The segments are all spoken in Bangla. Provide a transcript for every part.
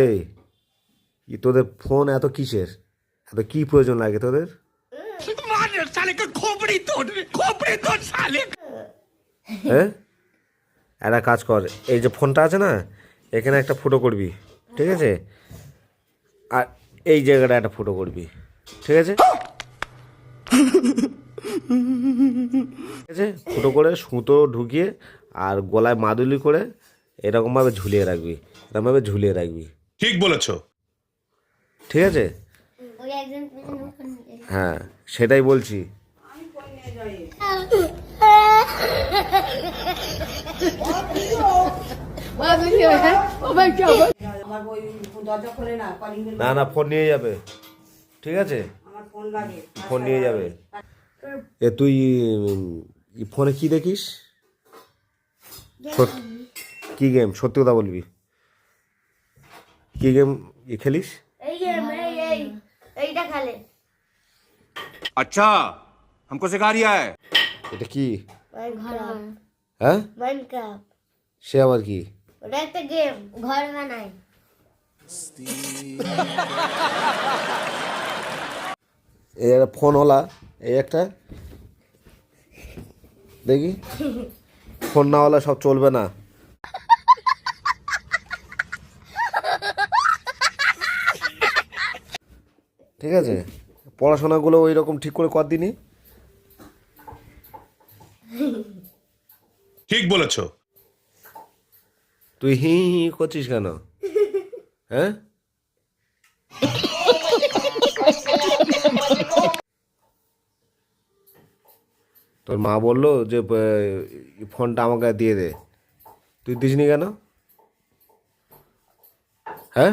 এই তোদের ফোন এত কিসের? এত কি প্রয়োজন লাগে তোদের? হ্যাঁ? একটা কাজ কর এই যে ফোনটা আছে না এখানে একটা ফটো করবি ঠিক আছে? আর এই জায়গাটা একটা ফটো করবি ঠিক আছে? ঠিক আছে? ফুটো করে সুতো ঢুকিয়ে আর গলায় মাদুলি করে এরকমভাবে ঝুলিয়ে রাখবি এরকমভাবে ঝুলিয়ে রাখবি। ঠিক বলেছ। ঠিক আছে? হ্যাঁ সেটাই বলছি। না না না ফোন নিয়ে যাবে। ঠিক আছে? ফোন নিয়ে যাবে। এ তুই ই ফোনে কি দেখিস? কি গেম সত্যি কথা বলবি? কি গেম ই খেলিস এই গেম এই এই এইটা খেলে अच्छा हमको सिखा रिया है এটা কি মাইনক্রাফট হ্যাঁ মাইনক্রাফট সে আবার কি ওটা একটা গেম ঘর বানায় এই একটা ফোনওয়ালা এই একটা দেখি ফোন নাওয়ালা সব চলবে না ঠিক আছে? পড়াশোনাগুলো ওই রকম ঠিক করে কর দিনি। ঠিক বলেছ। তুই হি হি করছিস কেন? হ্যাঁ? তোর মা বলল যে ফোনটা আমাকে দিয়ে দে। তুই দিসনি কেন? হ্যাঁ?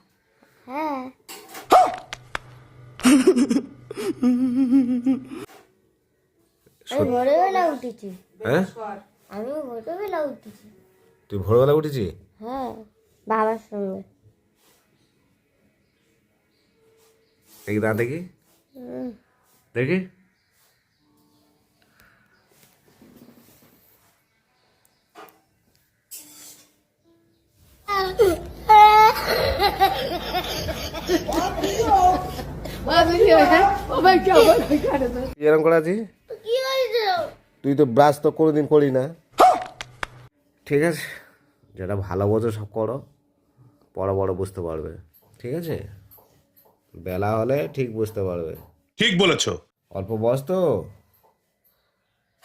ভোরবেলা উঠেছি। হ্যাঁ? আমি ভোরবেলা উঠেছি। তুই ভোরবেলা উঠেছি? হ্যাঁ বাবার সঙ্গে। দেখি দা দেখি। দেখি। এরকম করে আছিস? তুই তো ব্রাশ তো কোনোদিন করি না। ঠিক আছে? যেটা ভালো বোঝো সব করো। বড় বড় বুঝতে পারবে। ঠিক আছে? বেলা হলে ঠিক বুঝতে পারবে। ঠিক বলেছ। অল্প বয়স তো।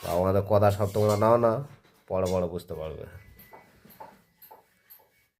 বাবা মাদের কথা সব তোমরা নাও না। বড় বড় বুঝতে পারবে।